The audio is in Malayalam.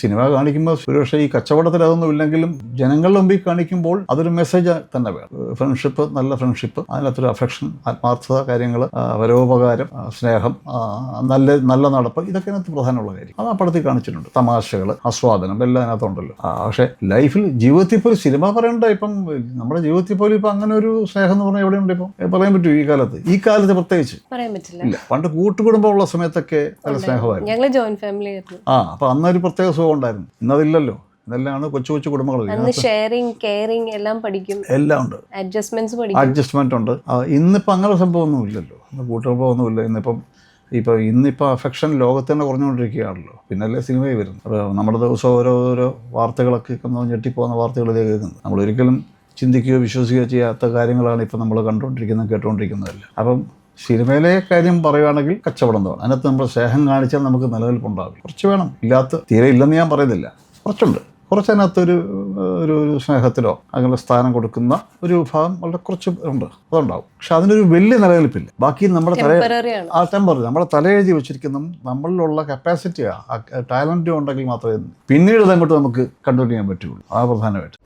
സിനിമ കാണിക്കുമ്പോൾ ഒരുപക്ഷെ ഈ കച്ചവടത്തിൽ അതൊന്നും ഇല്ലെങ്കിലും ജനങ്ങളുടെ മുമ്പിൽ കാണിക്കുമ്പോൾ അതൊരു മെസ്സേജ് തന്നെ വേണം. ഫ്രണ്ട്ഷിപ്പ് നല്ല ഫ്രണ്ട്ഷിപ്പ് അതിനകത്തൊരു അഫെക്ഷൻ ആത്മാർത്ഥത കാര്യങ്ങൾ പരോപകാരം സ്നേഹം നല്ല നല്ല നടപ്പ് ഇതൊക്കെ അതിനകത്ത് പ്രധാനമുള്ള കാര്യം. അത് ആ പടത്തിൽ കാണിച്ചിട്ടുണ്ട്. തമാശകൾ ആസ്വാദനം എല്ലാം അതിനകത്തുണ്ടല്ലോ. പക്ഷേ ലൈഫിൽ ജീവിതത്തിൽ പോലും സിനിമ പറയണ്ട ഇപ്പം നമ്മുടെ ജീവിതത്തിൽ പോലും ഇപ്പം അങ്ങനെ ഒരു സ്നേഹം എന്ന് പറഞ്ഞാൽ എവിടെയുണ്ട് ഇപ്പം? പറയാൻ പറ്റൂ ഈ കാലത്ത്? ഈ കാലത്ത് പ്രത്യേകിച്ച്? പറയാൻ പറ്റില്ല. പണ്ട് കൂട്ടുകുടുംബമുള്ള സമയത്തൊക്കെ നല്ല സ്നേഹമായിരുന്നു. ജോയിന്റ് ഫാമിലി ആ അപ്പൊ അന്നൊരു പ്രത്യേക സുഖം ഉണ്ടായിരുന്നു. ഇന്നതില്ലല്ലോ. ഇതെല്ലാമാണ് കൊച്ചു കൊച്ചു കുടുംബങ്ങൾ. കെയറിങ് എല്ലാം പഠിക്കും. എല്ലാം ഉണ്ട്. അഡ്ജസ്റ്റ്മെന്റ്സ് പഠിക്കും. അഡ്ജസ്റ്റ്മെന്റ് ഉണ്ട്. ഇന്നിപ്പോൾ അങ്ങനെ സംഭവമൊന്നും ഇല്ലല്ലോ ഇന്ന് കൂട്ടുകുടുംബമൊന്നുമില്ല ഇന്നിപ്പം ഇപ്പോൾ ഇന്നിപ്പോൾ അഫെക്ഷൻ ലോകത്ത് തന്നെ കുറഞ്ഞുകൊണ്ടിരിക്കുകയാണല്ലോ. പിന്നല്ലേ സിനിമയിൽ വരുന്നത്. നമ്മുടെ ദിവസം ഓരോ ഓരോ വാർത്തകളൊക്കെ കേൾക്കുന്ന ഞെട്ടിപ്പോകുന്ന വാർത്തകളൊക്കെ കേൾക്കുന്നത്. നമ്മളൊരിക്കലും ചിന്തിക്കുകയോ വിശ്വസിക്കുകയോ ചെയ്യാത്ത കാര്യങ്ങളാണ് ഇപ്പം നമ്മൾ കണ്ടുകൊണ്ടിരിക്കുന്നത് കേട്ടുകൊണ്ടിരിക്കുന്നതല്ല. അപ്പം സിനിമയിലെ കാര്യം പറയുകയാണെങ്കിൽ കച്ചവടം തോന്നും. അതിനകത്ത് നമ്മൾ സ്നേഹം കാണിച്ചാൽ നമുക്ക് നിലനിൽപ്പുണ്ടാകും കുറച്ച് വേണം. ഇല്ലാത്ത തീരെ ഇല്ലെന്ന് ഞാൻ പറയുന്നില്ല. കുറച്ചുണ്ട്. കുറച്ച് അതിനകത്തൊരു ഒരു ഒരു സ്നേഹത്തിലോ അങ്ങനെ സ്ഥാനം കൊടുക്കുന്ന ഒരു വിഭാഗം വളരെ കുറച്ച് ഉണ്ട്. അതുണ്ടാവും. പക്ഷെ അതിനൊരു വലിയ നിലനിൽപ്പില്ല. ബാക്കി നമ്മുടെ തല ടെമ്പററി ആ ടെമ്പറി നമ്മുടെ തലയെഴുതി വെച്ചിരിക്കുന്ന നമ്മളിലുള്ള കപ്പാസിറ്റിയാണ് ടാലന്റും ഉണ്ടെങ്കിൽ മാത്രമേ പിന്നീട് അങ്ങോട്ട് നമുക്ക് കണ്ടിന്യൂ ചെയ്യാൻ പറ്റുള്ളൂ ആ പ്രധാനമായിട്ട്.